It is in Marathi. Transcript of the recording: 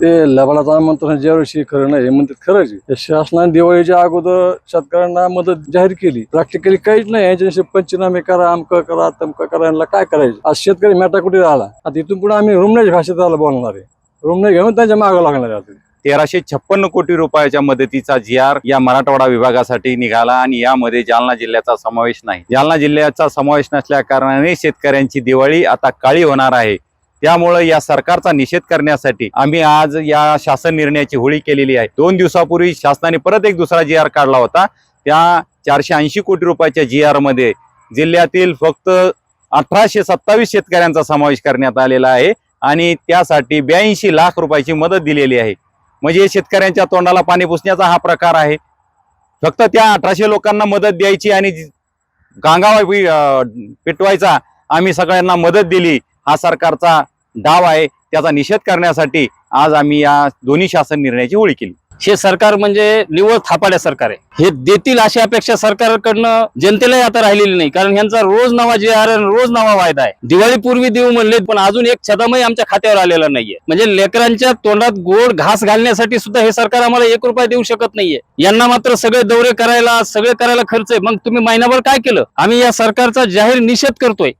ते लबाडाचं आमंत्रण ज्यावेळी खरं नाही हे म्हणतात खरंच आहे. शासनाने दिवाळीच्या अगोदर शेतकऱ्यांना मदत जाहीर केली. प्रॅक्टिकली काहीच नाही यांच्याशी पंचनामे करा अमक करा तमक करा यांना काय करायचं? आज शेतकरी मेटा कुठे राहिला आता इथून पुढे आम्ही रुमण्याच्या भाषेत आला बोलणार आहे. रुमणे घेऊन त्यांच्या मागं लागणार आहे आता. तेराशे छप्पन्न कोटी रुपयाच्या मदतीचा जी आर या मराठवाडा विभागासाठी निघाला आणि यामध्ये जालना जिल्ह्याचा समावेश नाही. जालना जिल्ह्याचा समावेश नसल्या कारणाने शेतकऱ्यांची दिवाळी आता काळी होणार आहे. त्यामुळं या सरकारचा निषेध करण्यासाठी आम्ही आज या शासन निर्णयाची होळी केलेली आहे. दोन दिवसापूर्वी शासनाने परत एक दुसरा जी आर काढला होता. त्या चारशे ऐंशी कोटी रुपयाच्या जी आरमध्ये जिल्ह्यातील फक्त अठराशे सत्तावीस शेतकऱ्यांचा समावेश करण्यात आलेला आहे आणि त्यासाठी ब्याऐंशी लाख रुपयाची मदत दिलेली आहे. म्हणजे शेतकऱ्यांच्या तोंडाला पाणी पुसण्याचा हा प्रकार आहे. फक्त त्या अठराशे लोकांना मदत द्यायची आणि गांगावा पिटवायचा आम्ही सगळ्यांना मदत दिली. हा सरकारचा डाव आहे त्याचा निषेध करण्यासाठी आज आम्ही या दोन्ही शासन निर्णयाची होळी केली. हे सरकार म्हणजे निव्वळ थापाड्या सरकार आहे. हे देतील अशी अपेक्षा सरकारकडनं जनतेलाही आता राहिलेली नाही. कारण यांचा रोज नवा जे आर रोज नवा वायदा आहे. दिवाळीपूर्वी देऊ म्हणले पण अजून एक छदामही आमच्या खात्यावर आलेला नाहीये. म्हणजे लेकरांच्या तोंडात गोड घास घालण्यासाठी सुद्धा हे सरकार आम्हाला एक रुपया देऊ शकत नाहीये. यांना मात्र सगळे दौरे करायला सगळे करायला खर्च आहे. मग तुम्ही महिनाभर काय केलं? आम्ही या सरकारचा जाहीर निषेध करतोय.